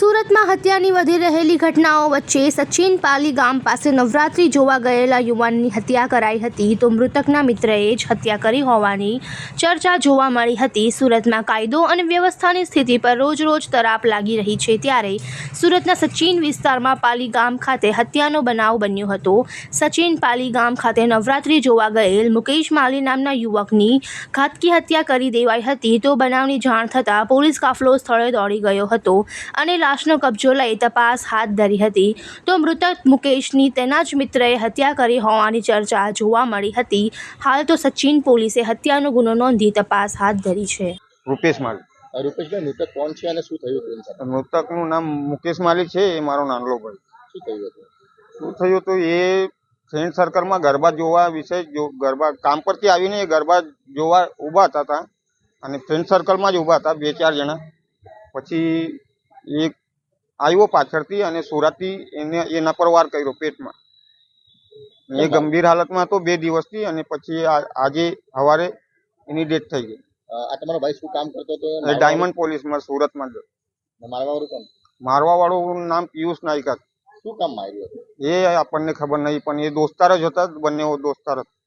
સુરતમાં હત્યાની વધી રહેલી ઘટનાઓ વચ્ચે સચિન પાલી ગામ પાસે નવરાત્રી જોવા ગયેલા યુવાનની હત્યા કરાઈ હતી તો મૃતકના મિત્રએ જ હત્યા કરી હોવાની ચર્ચા જોવા મળી હતી. સુરતમાં કાયદો અને વ્યવસ્થાની સ્થિતિ પર રોજ રોજ તરાપ લાગી રહી છે ત્યારે સુરતના સચિન વિસ્તારમાં પાલી ગામ ખાતે હત્યાનો બનાવ બન્યો હતો. સચિન પાલી ગામ ખાતે નવરાત્રી જોવા ગયેલ મુકેશ માલી નામના યુવકની ઘાતકી હત્યા કરી દેવાઈ હતી તો બનાવની જાણ થતાં પોલીસ કાફલો સ્થળે દોડી ગયો હતો અને લાશનો કબજો લઈ તપાસ હાથ ધરી હતી. તો મૃતક મુકેશની તેના જ મિત્રએ હત્યા કરી હોવાની ચર્ચા જોવા મળી હતી. હાલ તો સચિન પોલીસે હત્યાનો ગુનો નોંધી તપાસ હાથ ધરી છે. રૂપેશ માલી રૂપેશભાઈ મૃતક કોણ છે અને શું થયું હતું મૃતકનું નામ મુકેશ માલી છે એ મારો નાનલો ભાઈ. શું થયું હતું? શું થયું હતું એ ફ્રેન્ડ સર્કલમાં ગરબા જોવા વિશે જો ગરબા કામ પરથી આવીને એ ગરબા જોવા ઊભા હતા તા અને ફ્રેન્ડ સર્કલમાં જ ઊભા હતા બે ચાર જણા. પછી એક આવ્યો પાછળથી અને સુરતથી એને એના પર વાર કર્યો પેટમાં. એ ગંભીર હાલતમાં હતો બે દિવસથી અને પછી આજે સવારે એની ડેથ થઈ ગઈ. આ તમારો ભાઈ શું કામ કરતો હતો? ડાયમંડ પોલીસમાં સુરતમાં જ. મારવાવાળું કોણ? મારવા વાળું નામ પિયુષ નાયકા શું કામ માર્યું એ આપણને ખબર નહીં પણ એ દોસ્તાર જ હતા બંને દોસ્તાર હતા.